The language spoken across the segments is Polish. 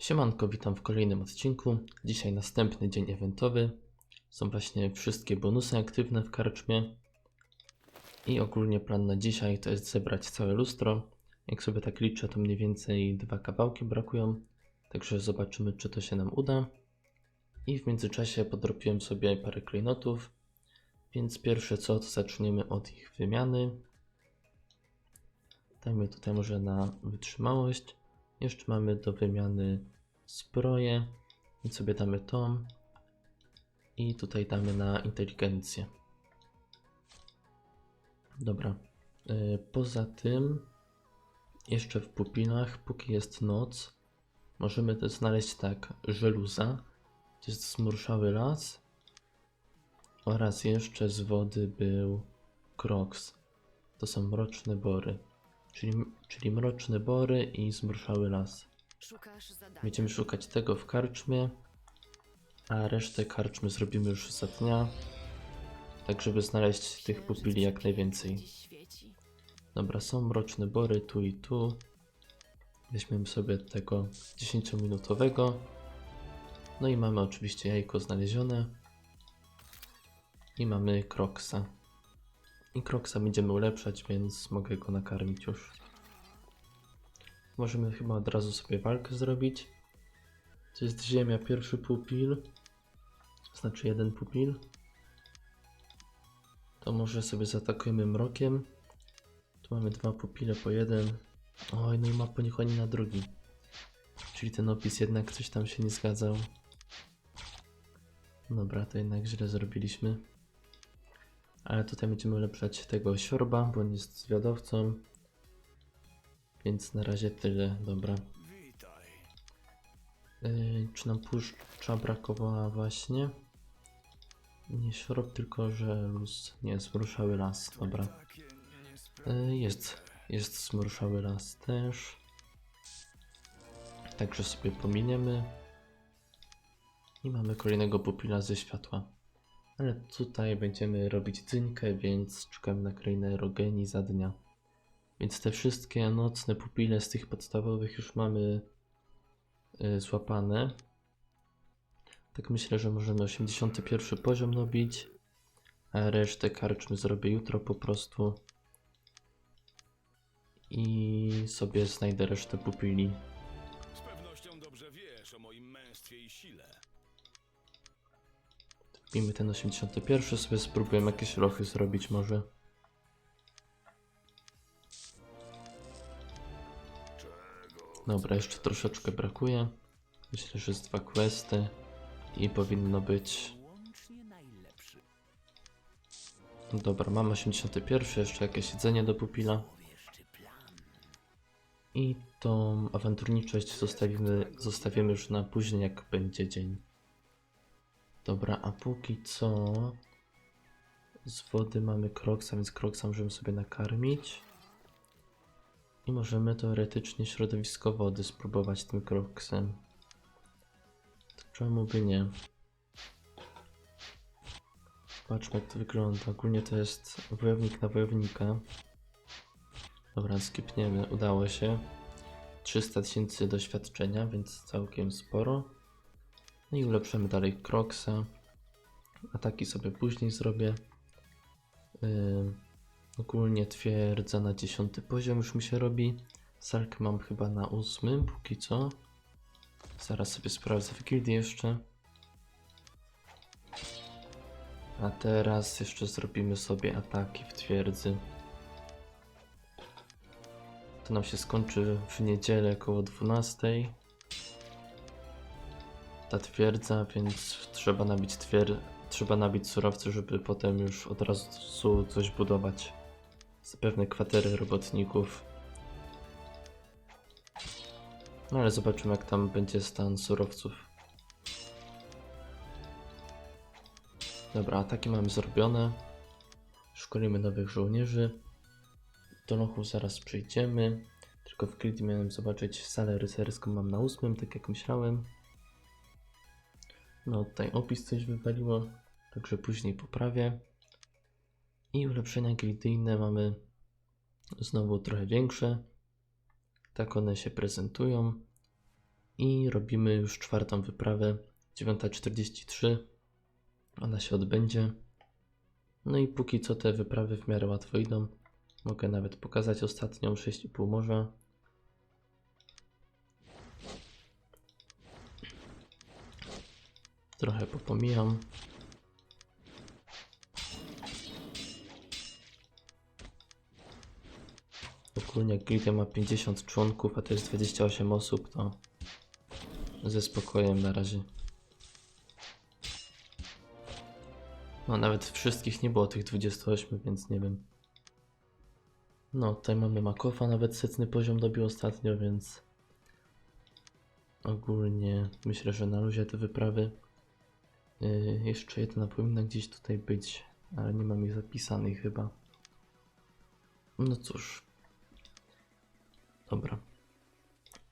Siemanko, witam w kolejnym odcinku. Dzisiaj następny dzień eventowy. Są właśnie wszystkie bonusy aktywne w karczmie. I ogólnie plan na dzisiaj to jest zebrać całe lustro. Jak sobie tak liczę, to mniej więcej dwa kawałki brakują. Także zobaczymy, czy to się nam uda. I w międzyczasie podrobiłem sobie parę klejnotów. Więc pierwsze co, to zaczniemy od ich wymiany. Dajmy tutaj może na wytrzymałość. Jeszcze mamy do wymiany zbroję. I sobie damy tą. I tutaj damy na inteligencję. Dobra. Yy, Poza tym, jeszcze w pupilach, póki jest noc, możemy też znaleźć tak żeluza. To jest zmurszały las. Oraz jeszcze z wody był kroks. To są mroczne bory. Czyli, czyli mroczne bory i zmurszały las. Będziemy szukać tego w karczmie, a resztę karczmy zrobimy już za dnia, tak żeby znaleźć tych pupili jak najwięcej. Dobra, są mroczne bory tu i tu. Weźmiemy sobie tego 10-minutowego. No i mamy oczywiście jajko znalezione. I mamy kroksa. I kroksa będziemy ulepszać, więc mogę go nakarmić już. Możemy chyba od razu sobie walkę zrobić. To jest ziemia, pierwszy pupil. Znaczy jeden pupil. To może sobie zaatakujemy mrokiem. Tu mamy dwa pupile po jeden. Oj, no i ma po nich oni na drugi. Czyli ten opis jednak coś tam się nie zgadzał. Dobra, to jednak źle zrobiliśmy. Ale tutaj będziemy ulepszać tego siorba, bo on jest zwiadowcą. Więc na razie tyle, dobra. Yy, czy nam puszcza brakowała właśnie? Nie siorb, tylko żeluz. Nie, zmruszały las, dobra. Yy, jest, jest zmruszały las też. Także sobie pominiemy. I mamy kolejnego pupila ze światła. Ale tutaj będziemy robić dynkę, więc czekamy na kolejne rogeni za dnia. Więc te wszystkie nocne pupile z tych podstawowych już mamy y, złapane. Tak myślę, że możemy 81 poziom robić, a resztę karczmy zrobię jutro po prostu. I sobie znajdę resztę pupili. Wbijmy ten 81, sobie spróbujemy jakieś lochy zrobić może. Dobra, jeszcze troszeczkę brakuje. Myślę, że z dwa questy i powinno być. Dobra, mam 81, jeszcze jakieś jedzenie do pupila. I tą awanturniczość zostawimy, zostawimy już na później, jak będzie dzień. Dobra, a póki co z wody mamy kroksa, więc kroksa możemy sobie nakarmić. I możemy teoretycznie środowisko wody spróbować tym kroksem. Czemu by nie? Patrzmy jak to wygląda. Ogólnie to jest wojownik na wojownika. Dobra, skipniemy. Udało się. 300 tysięcy doświadczenia, więc całkiem sporo. No i ulepszymy dalej Kroksa. Ataki sobie później zrobię. Yy, ogólnie twierdza na 10 poziom już mi się robi. Salk mam chyba na 8 póki co. Zaraz sobie sprawdzę w gildii jeszcze. A teraz jeszcze zrobimy sobie ataki w twierdzy. To nam się skończy w niedzielę około 12 ta twierdza, więc trzeba nabić twier... trzeba nabić surowce, żeby potem już od razu coś budować. Zapewne kwatery robotników. No ale zobaczymy jak tam będzie stan surowców. Dobra, ataki mamy zrobione. Szkolimy nowych żołnierzy. Do lochów zaraz przyjdziemy. Tylko w grid miałem zobaczyć salę rycerską mam na ósmym, tak jak myślałem. No tutaj opis coś wywaliło, także później poprawię. I ulepszenia gildyjne mamy znowu trochę większe. Tak one się prezentują. I robimy już czwartą wyprawę. 9.43. Ona się odbędzie. No i póki co te wyprawy w miarę łatwo idą. Mogę nawet pokazać ostatnią 6,5 morza. Trochę popomijam. Ogólnie gildia ma 50 członków, a to jest 28 osób, to ze spokojem na razie. No nawet wszystkich nie było tych 28, więc nie wiem. No, tutaj mamy Makofa, nawet setny poziom dobił ostatnio, więc ogólnie myślę, że na luzie te wyprawy. Yy, jeszcze jedna powinna gdzieś tutaj być, ale nie mam ich zapisanych chyba. No cóż. Dobra.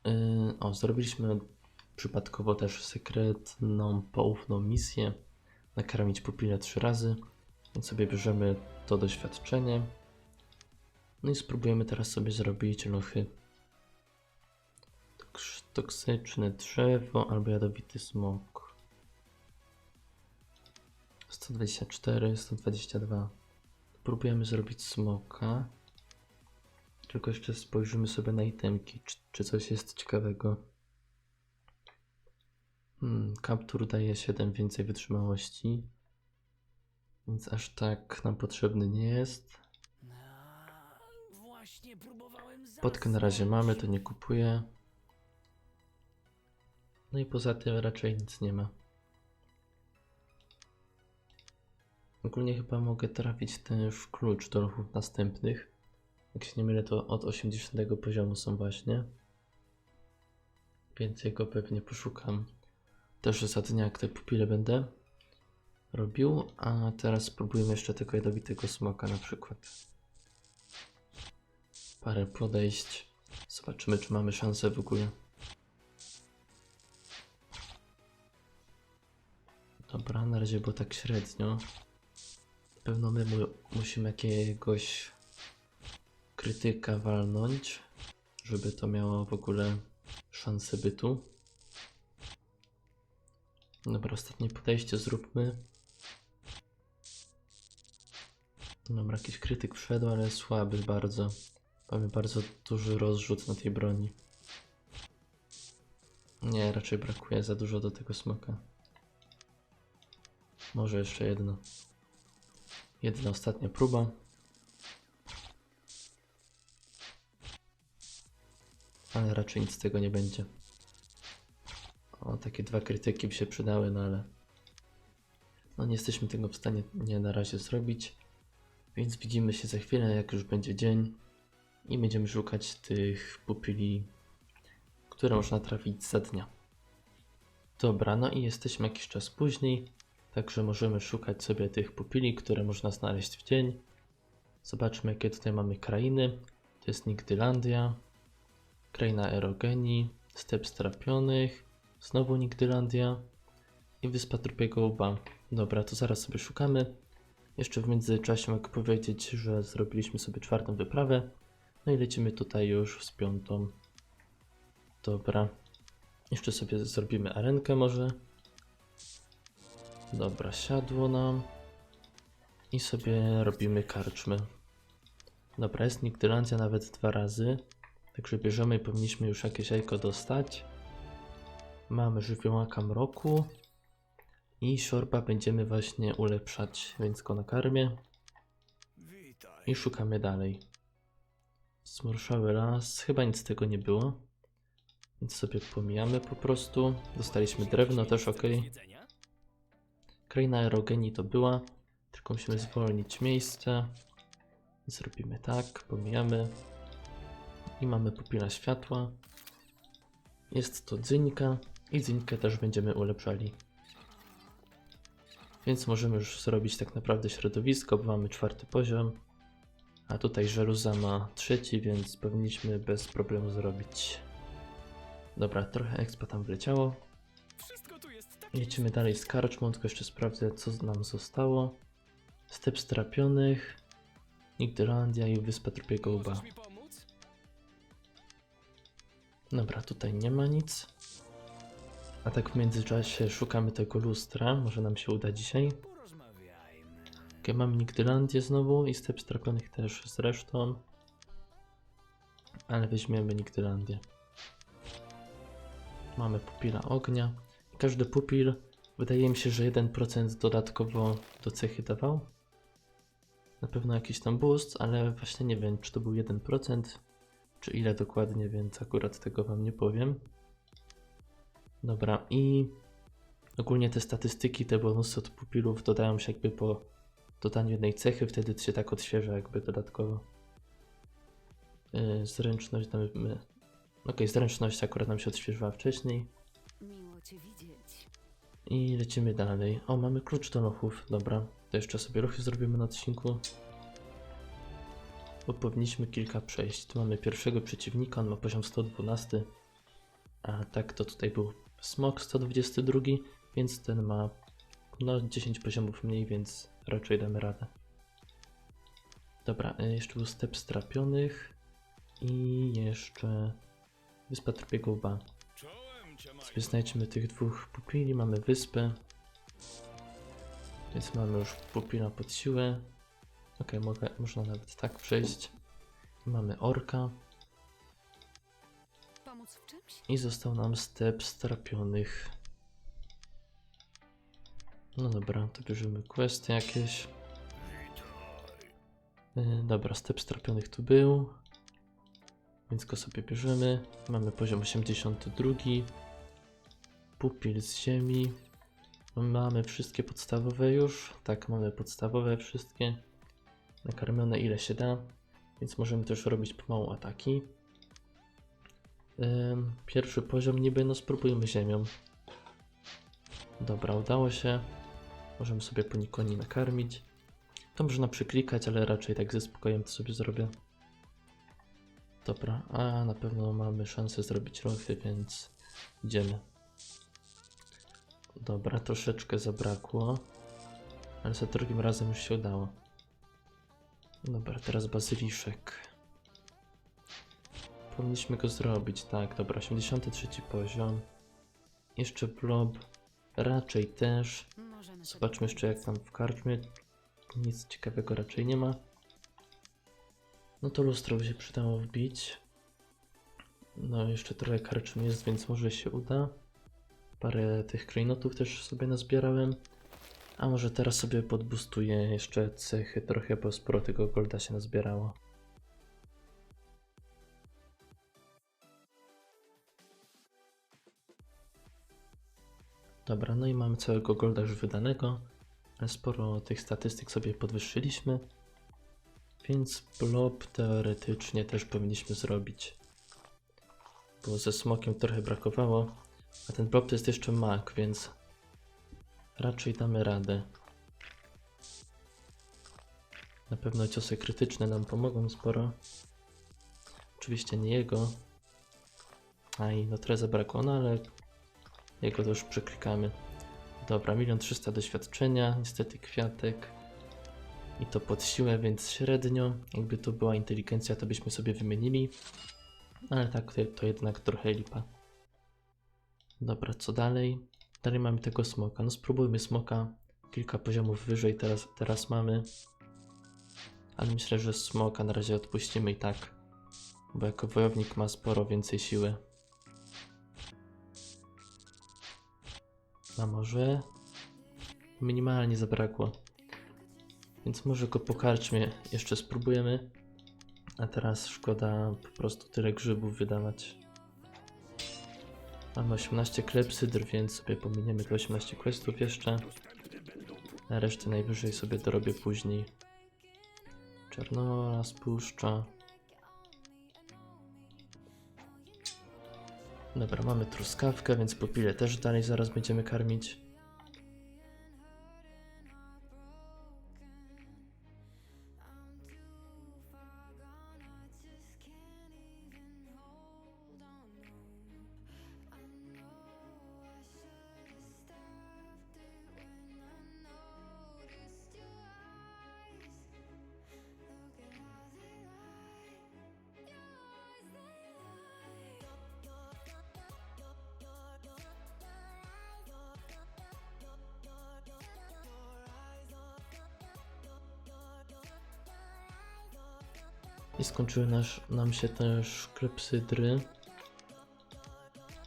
Yy, o, zrobiliśmy przypadkowo też sekretną, poufną misję. Nakarmić pupilę trzy razy. Więc sobie bierzemy to doświadczenie. No i spróbujemy teraz sobie zrobić lochy. Toks- Toksyczne drzewo albo jadowity smok. 124, 122. Próbujemy zrobić smoka. Tylko jeszcze spojrzymy sobie na itemki, czy, czy coś jest ciekawego. Hmm, kaptur daje 7 więcej wytrzymałości. Więc aż tak nam potrzebny nie jest. Potkę na razie mamy, to nie kupuję. No i poza tym raczej nic nie ma. Ogólnie chyba mogę trafić też klucz do ruchów następnych. Jak się nie mylę, to od 80 poziomu są właśnie. Więc jego pewnie poszukam. Też za dnia, jak te pupile będę robił. A teraz spróbujmy jeszcze tego jadowitego smoka na przykład. Parę podejść. Zobaczymy, czy mamy szansę w ogóle. Dobra, na razie było tak średnio. Pewno my mu musimy jakiegoś krytyka walnąć, żeby to miało w ogóle szansę bytu. Dobra, ostatnie podejście zróbmy. Dobra, jakiś krytyk wszedł, ale słaby bardzo. Mamy bardzo duży rozrzut na tej broni. Nie, raczej brakuje za dużo do tego smoka. Może jeszcze jedno. Jedna ostatnia próba. Ale raczej nic z tego nie będzie. O, takie dwa krytyki by się przydały, no ale... No nie jesteśmy tego w stanie nie na razie zrobić. Więc widzimy się za chwilę, jak już będzie dzień. I będziemy szukać tych pupili, które można trafić za dnia. Dobra, no i jesteśmy jakiś czas później. Także możemy szukać sobie tych pupili, które można znaleźć w dzień. Zobaczmy, jakie tutaj mamy krainy. To jest Nigdylandia, kraina Erogenii, step strapionych, znowu Nigdylandia i wyspa Trupiego Łba. Dobra, to zaraz sobie szukamy. Jeszcze w międzyczasie mogę powiedzieć, że zrobiliśmy sobie czwartą wyprawę. No i lecimy tutaj już z piątą. Dobra. Jeszcze sobie zrobimy arenkę może. Dobra, siadło nam. I sobie robimy karczmy. Dobra, jest Nigdylandia nawet dwa razy. Także bierzemy i powinniśmy już jakieś jajko dostać. Mamy żywiołaka mroku. I siorba będziemy właśnie ulepszać, więc go nakarmię. I szukamy dalej. Zmurszały las, chyba nic z tego nie było. Więc sobie pomijamy po prostu. Dostaliśmy drewno, też ok. Kraina erogenii to była, tylko musimy zwolnić miejsce. Zrobimy tak, pomijamy. I mamy pupila światła. Jest to dzynka i dzynkę też będziemy ulepszali. Więc możemy już zrobić tak naprawdę środowisko, bo mamy czwarty poziom. A tutaj żeluza ma trzeci, więc powinniśmy bez problemu zrobić. Dobra, trochę expa tam wleciało. Lecimy dalej z karczmą, tylko jeszcze sprawdzę co nam zostało. Step strapionych, Nigdylandia i Wyspa Trupiego Łba. Dobra, tutaj nie ma nic. A tak w międzyczasie szukamy tego lustra, może nam się uda dzisiaj. Porozmawiajmy. Okay, mam Nigdylandię znowu i step strapionych też zresztą. Ale weźmiemy Nigdylandię. Mamy pupila ognia. Każdy pupil wydaje mi się, że 1% dodatkowo do cechy dawał. Na pewno jakiś tam boost, ale właśnie nie wiem, czy to był 1%, czy ile dokładnie, więc akurat tego wam nie powiem. Dobra, i ogólnie te statystyki, te bonusy od pupilów dodają się jakby po dodaniu jednej cechy, wtedy się tak odświeża jakby dodatkowo. Yy, zręczność damy... Okej, zręczność akurat nam się odświeżyła wcześniej. Cię widzieć. I lecimy dalej. O, mamy klucz do lochów. Dobra, to jeszcze sobie lochy zrobimy na odcinku. Bo powinniśmy kilka przejść. Tu mamy pierwszego przeciwnika, on ma poziom 112. A tak to tutaj był smok 122, więc ten ma no 10 poziomów mniej, więc raczej damy radę. Dobra, y, jeszcze był step strapionych i jeszcze wyspa Trupiego. Sobie znajdźmy tych dwóch pupili, mamy wyspę. Więc mamy już pupila pod siłę. Ok, mogę, można nawet tak przejść. Mamy orka i został nam step strapionych. No dobra, to bierzemy questy jakieś. Yy, dobra, step strapionych tu był. Więc go sobie bierzemy. Mamy poziom 82. Pupil z ziemi. Mamy wszystkie podstawowe już. Tak, mamy podstawowe wszystkie. Nakarmione ile się da. Więc możemy też robić pomału ataki. Pierwszy poziom niby, no spróbujmy ziemią. Dobra, udało się. Możemy sobie po Nikoni nakarmić. To można przyklikać, ale raczej tak ze spokojem to sobie zrobię. Dobra, a na pewno mamy szansę zrobić rochy, więc idziemy. Dobra, troszeczkę zabrakło, ale za drugim razem już się udało. Dobra, teraz bazyliszek. Powinniśmy go zrobić, tak, dobra, 83 poziom. Jeszcze blob, raczej też. Zobaczmy jeszcze jak tam w karczmie. Nic ciekawego raczej nie ma. No to lustro by się przydało wbić. No jeszcze trochę karczm jest, więc może się uda. Parę tych klejnotów też sobie nazbierałem. A może teraz sobie podbustuję jeszcze cechy trochę, bo sporo tego golda się nazbierało. Dobra, no i mamy całego golda już wydanego. Sporo tych statystyk sobie podwyższyliśmy. Więc blob teoretycznie też powinniśmy zrobić. Bo ze smokiem trochę brakowało. A ten blob to jest jeszcze mak, więc raczej damy radę. Na pewno ciosy krytyczne nam pomogą sporo. Oczywiście nie jego. Aj, no trochę zabrakło, no ale jego to już przeklikamy. Dobra, 1 300 doświadczenia, niestety kwiatek. I to pod siłę, więc średnio. Jakby to była inteligencja, to byśmy sobie wymienili. Ale tak, to jednak trochę lipa. Dobra, co dalej? Dalej mamy tego smoka. No spróbujmy smoka. Kilka poziomów wyżej teraz, teraz mamy. Ale myślę, że smoka na razie odpuścimy i tak. Bo jako wojownik ma sporo więcej siły. A może minimalnie zabrakło. Więc może go po karczmie jeszcze spróbujemy. A teraz szkoda po prostu tyle grzybów wydawać. Mamy 18 klepsydr, więc sobie pominiemy te 18 questów jeszcze. A resztę najwyżej sobie dorobię później. Czernola, spuszcza. Dobra, mamy truskawkę, więc popile też dalej zaraz będziemy karmić. I skończyły nasz, nam się też klepsydry.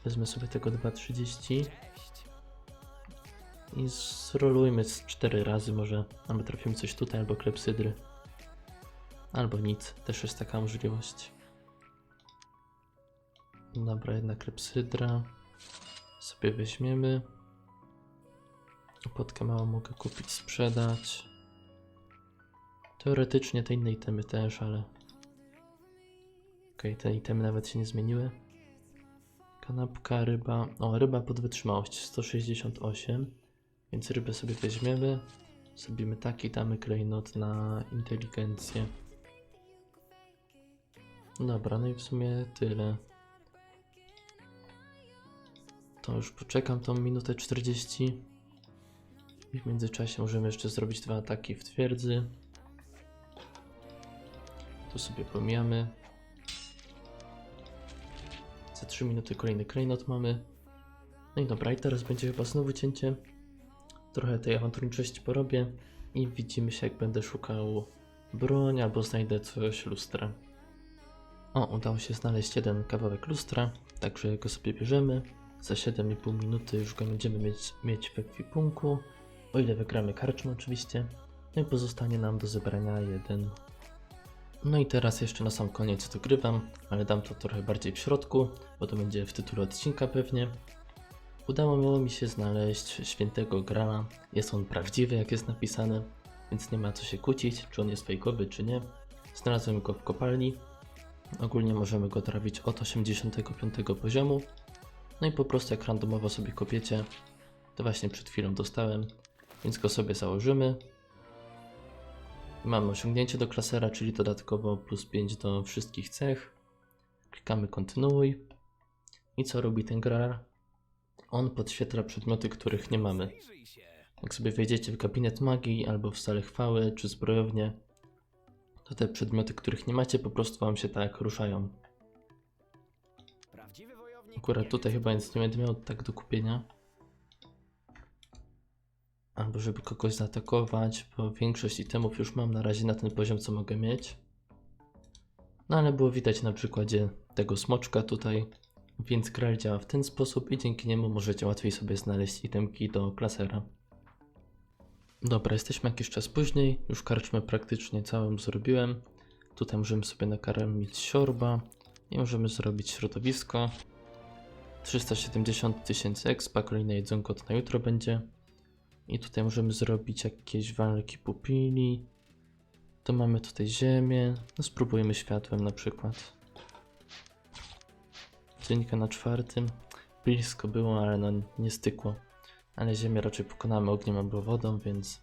Wezmę sobie tego 2,30 i zrolujmy z 4 razy może. Albo trafimy coś tutaj, albo klepsydry. Albo nic, też jest taka możliwość. Dobra, jedna klepsydra. Sobie weźmiemy. Potkę małą mogę kupić, sprzedać. Teoretycznie te inne itemy też, ale... Okej, te itemy nawet się nie zmieniły. Kanapka, ryba... O, ryba pod wytrzymałość 168. Więc rybę sobie weźmiemy. Zrobimy taki, damy klejnot na inteligencję. Dobra, no i w sumie tyle. To już poczekam tą minutę 40. I w międzyczasie możemy jeszcze zrobić dwa ataki w twierdzy. Tu sobie pomijamy. Za 3 minuty kolejny klejnot mamy. No i dobra, i teraz będzie chyba znowu cięcie. Trochę tej awanturniczości porobię i widzimy się jak będę szukał broń albo znajdę coś lustra. O, udało się znaleźć jeden kawałek lustra, także go sobie bierzemy. Za 7,5 minuty już go będziemy mieć, mieć w ekwipunku, o ile wygramy karczmę oczywiście. No i pozostanie nam do zebrania jeden. No i teraz jeszcze na sam koniec dogrywam, ale dam to trochę bardziej w środku, bo to będzie w tytule odcinka pewnie. Udało mi się znaleźć świętego Grala. Jest on prawdziwy, jak jest napisane, więc nie ma co się kłócić, czy on jest fejkowy, czy nie. Znalazłem go w kopalni. Ogólnie możemy go trafić od 85 poziomu. No i po prostu jak randomowo sobie kopiecie, to właśnie przed chwilą dostałem, więc go sobie założymy. Mamy osiągnięcie do klasera, czyli dodatkowo plus 5 do wszystkich cech. Klikamy kontynuuj. I co robi ten Gral? On podświetla przedmioty, których nie mamy. Jak sobie wejdziecie w gabinet magii albo w salę chwały czy zbrojownię, to te przedmioty, których nie macie, po prostu wam się tak ruszają. Akurat tutaj chyba nic nie będę miał tak do kupienia. Albo żeby kogoś zaatakować, bo większość itemów już mam na razie na ten poziom, co mogę mieć. No ale było widać na przykładzie tego smoczka tutaj, więc Grail działa w ten sposób i dzięki niemu możecie łatwiej sobie znaleźć itemki do klasera. Dobra, jesteśmy jakiś czas później, już karczmę praktycznie całą zrobiłem. Tutaj możemy sobie nakarmić siorba i możemy zrobić środowisko. 370 tysięcy expa, kolejne jedzonko to na jutro będzie. I tutaj możemy zrobić jakieś walki pupili. To mamy tutaj ziemię. No spróbujemy światłem na przykład. Dziennika na czwartym. Blisko było, ale no nie stykło. Ale ziemię raczej pokonamy ogniem albo wodą, więc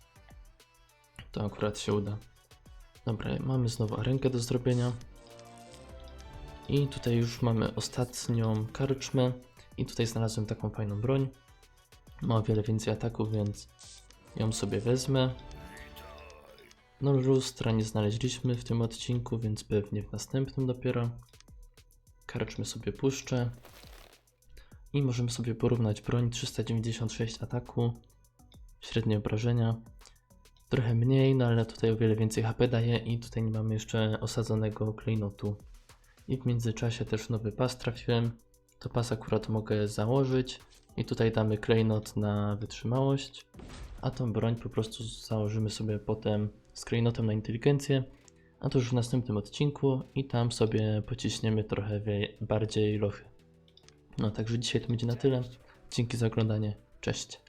to akurat się uda. Dobra, mamy znowu arenkę do zrobienia. I tutaj już mamy ostatnią karczmę. I tutaj znalazłem taką fajną broń. Ma o wiele więcej ataków, więc ją sobie wezmę. No lustra nie znaleźliśmy w tym odcinku, więc pewnie w następnym dopiero. Karczmy sobie puszczę. I możemy sobie porównać broń 396 ataku, średnie obrażenia. Trochę mniej, no ale tutaj o wiele więcej HP daje i tutaj nie mamy jeszcze osadzonego klejnotu. I w międzyczasie też nowy pas trafiłem. To pas akurat mogę założyć i tutaj damy klejnot na wytrzymałość, a tą broń po prostu założymy sobie potem z klejnotem na inteligencję, a to już w następnym odcinku i tam sobie pociśniemy trochę bardziej lochy. No także dzisiaj to będzie na tyle. Dzięki za oglądanie. Cześć.